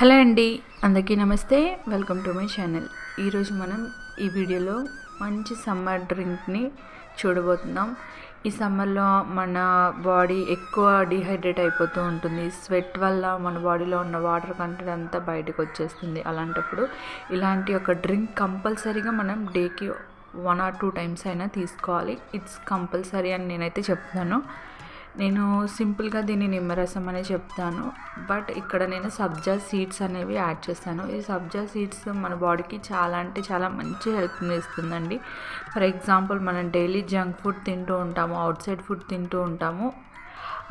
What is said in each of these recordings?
Hello అండి అందరికీ నమస్తే. Welcome to my channel. ఈరోజు మనం ఈ వీడియోలో మంచి సమ్మర్ డ్రింక్ని చూడబోతున్నాం. ఈ సమ్మర్లో మన బాడీ ఎక్కువ డిహైడ్రేట్ అయిపోతూ ఉంటుంది. స్వెట్ వల్ల మన బాడీలో ఉన్న వాటర్ కంటెంట్ అంతా బయటకు వచ్చేస్తుంది. అలాంటప్పుడు ఇలాంటి ఒక డ్రింక్ కంపల్సరీగా మనం డేకి వన్ ఆర్ టూ టైమ్స్ అయినా తీసుకోవాలి. ఇట్స్ కంపల్సరీ అని నేనైతే చెప్తాను నేను సింపుల్గా దీన్ని నిమ్మరసం అనే చెప్తాను. బట్ ఇక్కడ నేను సబ్జా సీడ్స్ అనేవి యాడ్ చేస్తాను. ఈ సబ్జా సీడ్స్ మన బాడీకి చాలా అంటే చాలా మంచి హెల్ప్ని ఇస్తుందండి ఫర్ ఎగ్జాంపుల్ మనం డైలీ జంక్ ఫుడ్ తింటూ ఉంటాము అవుట్ సైడ్ ఫుడ్ తింటూ ఉంటాము.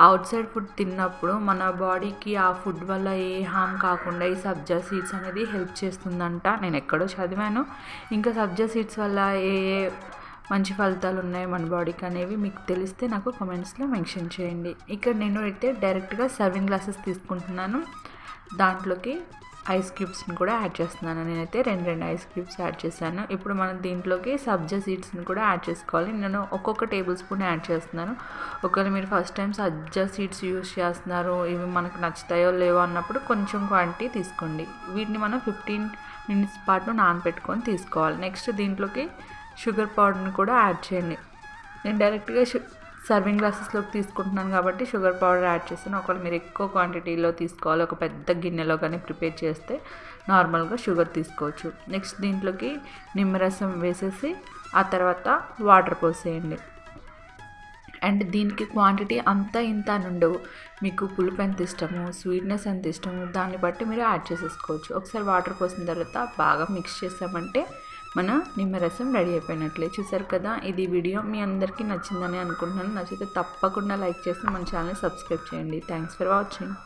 అవుట్ సైడ్ ఫుడ్ తిన్నప్పుడు మన బాడీకి ఆ ఫుడ్ వల్ల ఏ హామ్ కాకుండా ఈ సబ్జా సీడ్స్ అనేది హెల్ప్ చేస్తుందంట. నేను ఎక్కడో చదివాను. ఇంకా సబ్జా సీడ్స్ వల్ల ఏ ఏ మంచి ఫలితాలు ఉన్నాయి మన బాడీకి అనేవి మీకు తెలిస్తే నాకు కమెంట్స్లో మెన్షన్ చేయండి. ఇక్కడ నేను అయితే డైరెక్ట్గా సర్వింగ్ గ్లాసెస్ తీసుకుంటున్నాను. దాంట్లోకి ఐస్ క్యూబ్స్ని కూడా యాడ్ చేస్తున్నాను. నేనైతే రెండు రెండు ఐస్ క్యూబ్స్ యాడ్ చేశాను. ఇప్పుడు మనం దీంట్లోకి సబ్జా సీడ్స్ని కూడా యాడ్ చేసుకోవాలి. నేను ఒక్కొక్క టేబుల్ స్పూన్ యాడ్ చేస్తున్నాను. ఒకవేళ మీరు first time sabja seeds use చేస్తున్నారు ఇవి మనకు నచ్చుతాయో లేవో అన్నప్పుడు కొంచెం క్వాంటిటీ తీసుకోండి. వీటిని మనం ఫిఫ్టీన్ మినిట్స్ పాటు నానబెట్టుకొని తీసుకోవాలి. నెక్స్ట్ దీంట్లోకి షుగర్ పౌడర్ని కూడా యాడ్ చేయండి. నేను డైరెక్ట్గా షు సర్వింగ్ గ్లాసెస్లోకి తీసుకుంటున్నాను కాబట్టి షుగర్ పౌడర్ యాడ్ చేస్తాను. ఒకవేళ మీరు ఎక్కువ క్వాంటిటీలో తీసుకోవాలి ఒక పెద్ద గిన్నెలో కానీ ప్రిపేర్ చేస్తే నార్మల్గా షుగర్ తీసుకోవచ్చు. నెక్స్ట్ దీంట్లోకి నిమ్మరసం వేసేసి ఆ తర్వాత వాటర్ పోసేయండి. అండ్ దీనికి క్వాంటిటీ అంతా ఇంత అని ఉండవు. మీకు పులుపు ఎంత ఇష్టము స్వీట్నెస్ ఎంత ఇష్టము దాన్ని బట్టి మీరు యాడ్ చేసేసుకోవచ్చు. ఒకసారి వాటర్ పోసిన తర్వాత బాగా మిక్స్ చేసామంటే మన నిమ్మరసం రెడీ అయిపోయినట్లే. చూసారు కదా ఇది వీడియో మీ అందరికీ నచ్చిందని అనుకుంటున్నాను. నచ్చితే తప్పకుండా లైక్ చేసి మన ఛానల్ సబ్స్క్రైబ్ చేయండి. Thanks for watching